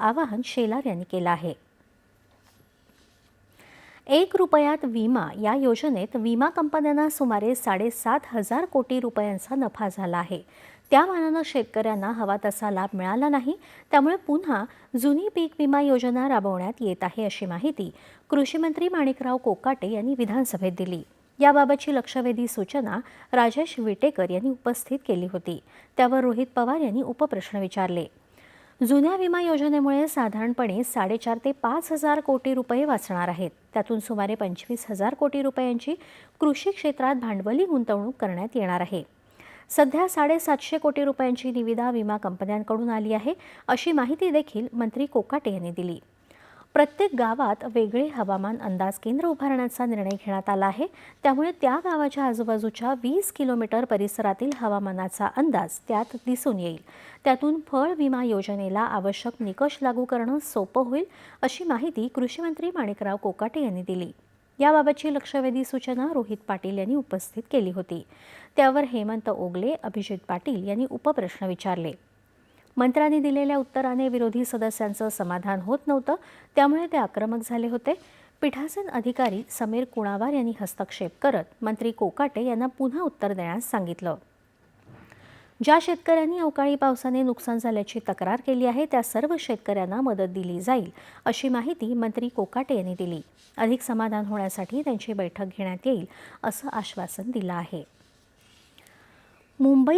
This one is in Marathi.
आवाहन शेलार यांनी केलं आहे. एक रुपयात विमा या योजनेत विमा कंपन्यांना सुमारे साडेसात हजार कोटी रुपयांचा नफा झाला आहे. त्या मानानं शेतकऱ्यांना हवा तसा लाभ मिळाला नाही. त्यामुळे पुन्हा जुनी पीक विमा योजना राबवण्यात येत आहे अशी माहिती कृषीमंत्री माणिकराव कोकाटे यांनी विधानसभेत दिली. याबाबतची लक्षवेधी सूचना राजेश विटेकर यांनी उपस्थित केली होती. त्यावर रोहित पवार यांनी उपप्रश्न विचारले. जुन्या विमा योजनेमुळे साधारणपणे साडेचार ते पाच हजार कोटी रुपये वाचणार आहेत. त्यातून सुमारे पंचवीस हजार कोटी रुपयांची कृषी क्षेत्रात भांडवली गुंतवणूक करण्यात येणार आहे. सध्या साडेसातशे कोटी रुपयांची निविदा विमा कंपन्यांकडून आली आहे अशी माहिती देखील मंत्री कोकाटे यांनी दिली. प्रत्येक गावात वेगळे हवामान अंदाज केंद्र उभारण्याचा निर्णय घेण्यात आला आहे. त्यामुळे त्या गावाच्या आजूबाजूच्या वीस किलोमीटर परिसरातील हवामानाचा अंदाज त्यात दिसून येईल. त्यातून फळ विमा योजनेला आवश्यक निकष लागू करणं सोपं होईल अशी माहिती कृषीमंत्री माणिकराव कोकाटे यांनी दिली. याबाबतची लक्षवेधी सूचना रोहित पाटील यांनी उपस्थित केली होती. त्यावर हेमंत ओगले अभिजित पाटील यांनी उपप्रश्न विचारले. मंत्र्यांनी दिलेल्या उत्तराने विरोधी सदस्यांचं समाधान होत नव्हतं त्यामुळे ते आक्रमक झाले होते. पीठासन अधिकारी समीर कुणावार यांनी हस्तक्षेप करत मंत्री कोकाटे यांना पुन्हा उत्तर देण्यास सांगितलं. ज्या शेतकऱ्यांनी अवकाळी पावसाने नुकसान झाल्याची तक्रार केली आहे त्या सर्व शेतकऱ्यांना मदत दिली जाईल अशी माहिती मंत्री कोकाटे यांनी दिली. अधिक समाधान होण्यासाठी त्यांची बैठक घेण्यात येईल असं आश्वासन दिलं आहे. मुंबई